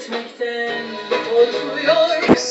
gitmekten korkuyorsun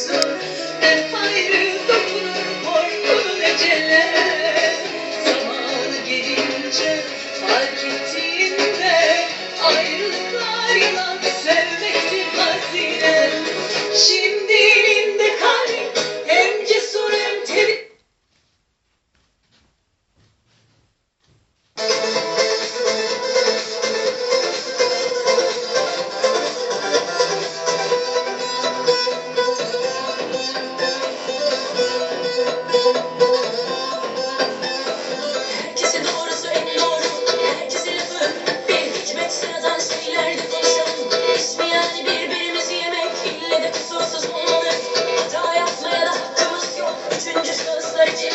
noite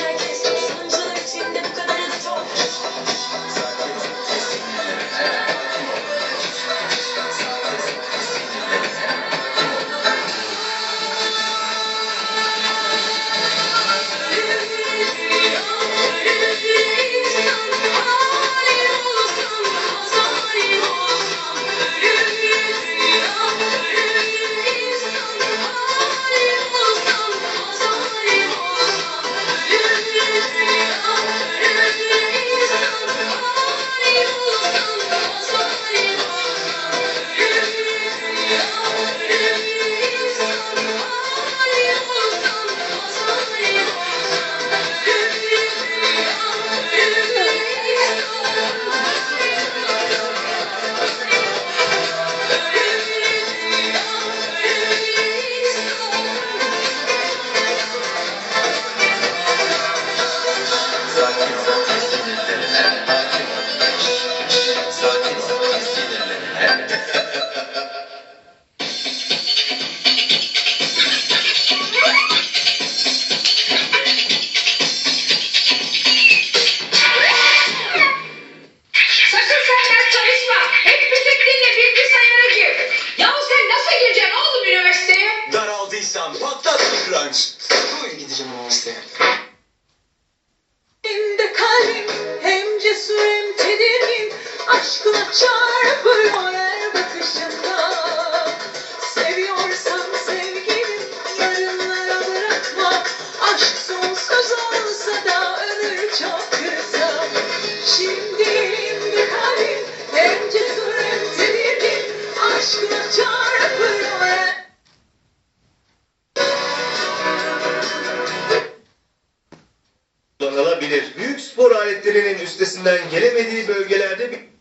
Can patlat bir crunch. Böyle gideceğim ama işte. Hem de kalbim hem cesur hem tedirgin aşkına çarpıyor. kullanılabilir. Büyük spor aletlerinin üstesinden gelemediği bölgelerde bir